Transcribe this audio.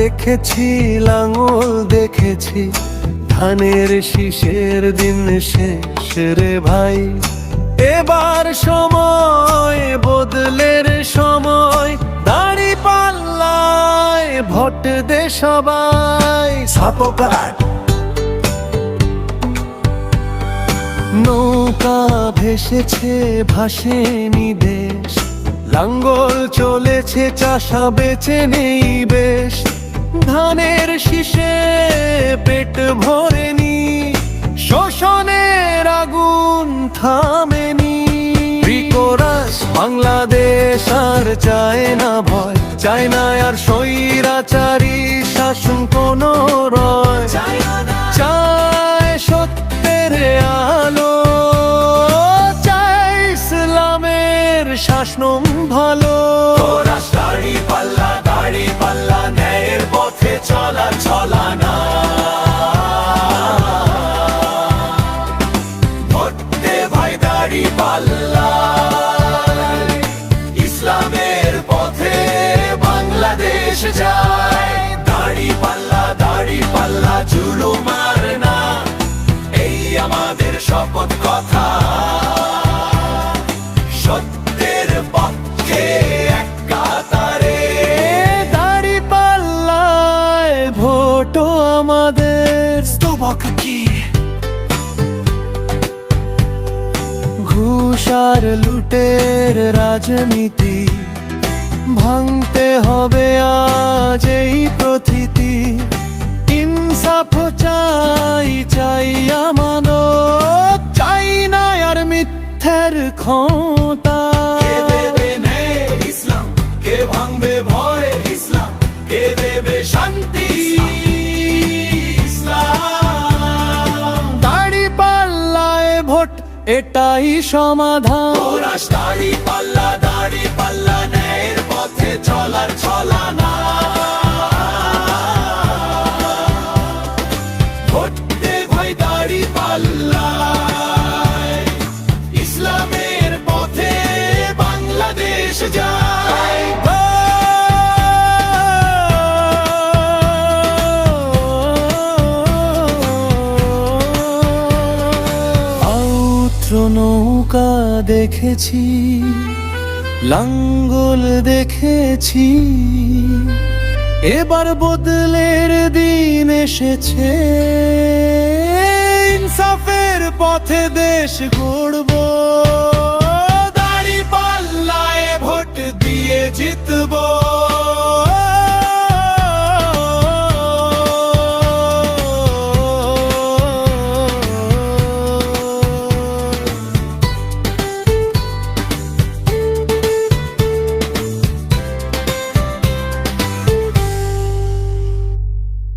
দেখেছি লাঙল দেখেছি। ধানের শীষের দিন শেষ রে ভাই। এবার সময় বদলের সময় দাড়ি পাল্লায় ভোট দে সবাই। নৌকা ভেসেছে ভাসেনি দেশ। লাঙ্গল চলেছে চাষা বেছে নেই বেশ। ধানের শীষে পেট ভরেনি, শোষণের আগুন থামেনি। ত্রিকোরাস বাংলাদেশ আর চায় না ভয়, চায় না আর স্বৈরাচারী শাসন কোন রয়। সত্যের আলো, চায় ইসলামের শাসন দাড়ি পাল্লা ইসলামের পথে বাংলাদেশ যায়। দাড়ি পাল্লা দাড়ি পাল্লা চুলো মার না এই আমাদের শপথ কথা। সত্যের পক্ষে এক কাতারে দাড়ি পাল্লায় ভোটও আমাদের। স্তবক কি? ঘুষ আর লুটের রাজনীতি। ভাঙতে হবে আজ এই প্রথিতি। ইনসাফ চাই চাই আমানো চাই না আর মিথ্যের ক্ষমতা। কে ভাঙবে ভয় ইসলাম? কে দেবে শান্তি? এটাই সমাধান। দাড়ি পাল্লা দাড়ি পাল্লা ন্যায়ের চলার ভাই ইসলামের পথে বাংলাদেশ যায়। নৌকা দেখেছি, লাঙ্গল দেখেছি। এবার বদলের দিন এসেছে। ইনসাফের পথে দেশ গড়ব। দাড়ি পাল্লায় ভোট দিয়ে জিতব।